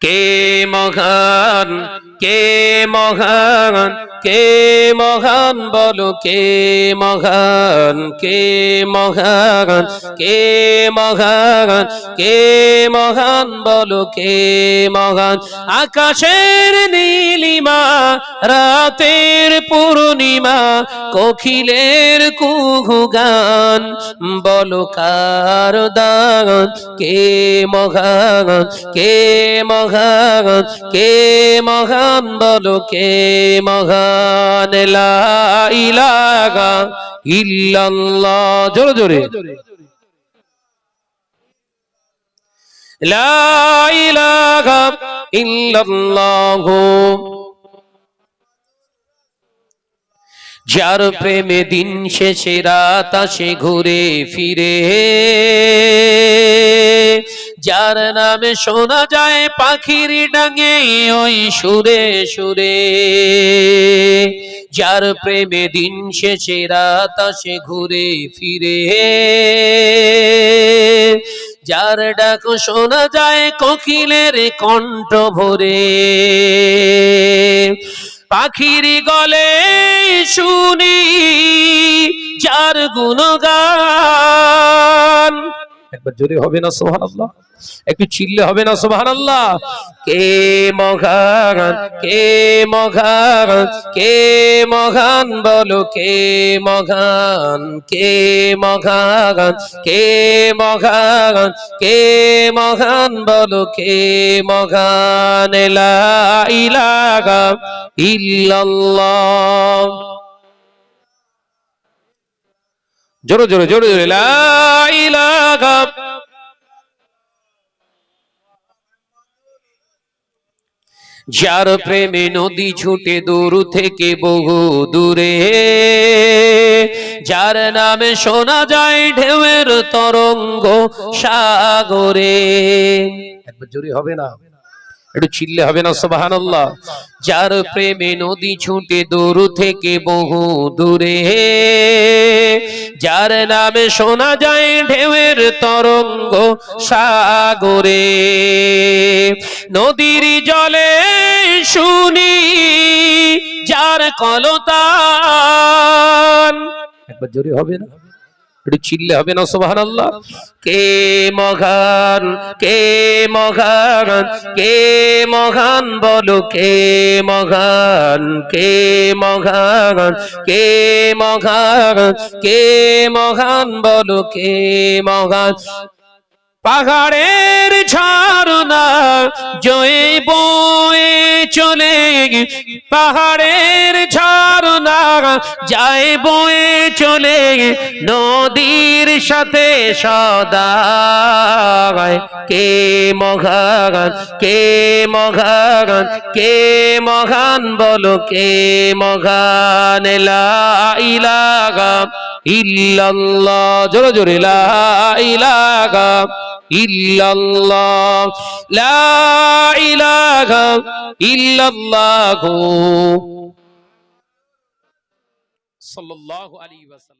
কে মহান কে মহান? কে মহান বলো, কে মহান কে মহান কে মহান কে মহান বলো, কে মহান। আকাশের নীলিমা, রাতের পূর্ণিমা, কোকিলের কুহু গান। বলো, কার দান? কে মহান কে মহান কে মহান বলো, কে মহান। ইল্লাল্লাহ। জোরে জোরে। যার প্রেমে দিন শেষে রাত আসে ঘুরে ফিরে। যার নামে শোনা যায় পাখির ডাঙে ওই সুরে সুরে। যার প্রেমে দিন শেষে রাত আসে ঘুরে ফিরে। যার ডাক শোনা যায় কোকিলের কণ্ঠ ভরে। পাখির গলে শুনি যার গুণগান একবার জোরে হবে না সোহান আল্লাহ একটু চিল্লে হবে না সোহান আল্লাহ কে মঘান কে মঘান কে মঘান বলো, কে মঘান কে মঘান কে মঘান কে মঘান বলো, কে মঘান জোরে জোরে জোরে জোরে। লা যার প্রেমে নদী ছুটে দূর থেকে বহু দূরে, যার নামে শোনা যায় ঢেউয়ের তরঙ্গ সাগরে। একবার জোরে হবে না? একটু চিল্লে হবে না? সোবাহান যার প্রেমে নদী ছুটে দূর থেকে বহু দূরে যার নামে শোনা যায় ঢেউয়ের তরঙ্গ সাগরে। নদীর জলে শুনি যার কলতা একবার জোরে হবে না? একটু চিল্লে হবে না সোবাহান আল্লাহ কে মহান কে মহান কে মহান বলো, কে মহান কে মহান কে মহান কে মহান বলো, কে মঘান পাহাড়ের ঝর্ণা জয়ে বয়ে চলে পাহাড়ের ঝর্ণা যায় বয়ে চলে নদীর সাথে সদা কে মঘান কে মঘান কে মঘান বলো, কে মঘান লা ইলাহা ইল্লাল্লাহ, জোরে জোরে লা ইলাহা ইল্লাল্লাহ লা ইলাহা ইল্লাল্লাহ সাল্লাল্লাহু আলাইহি ওয়াসাল্লাম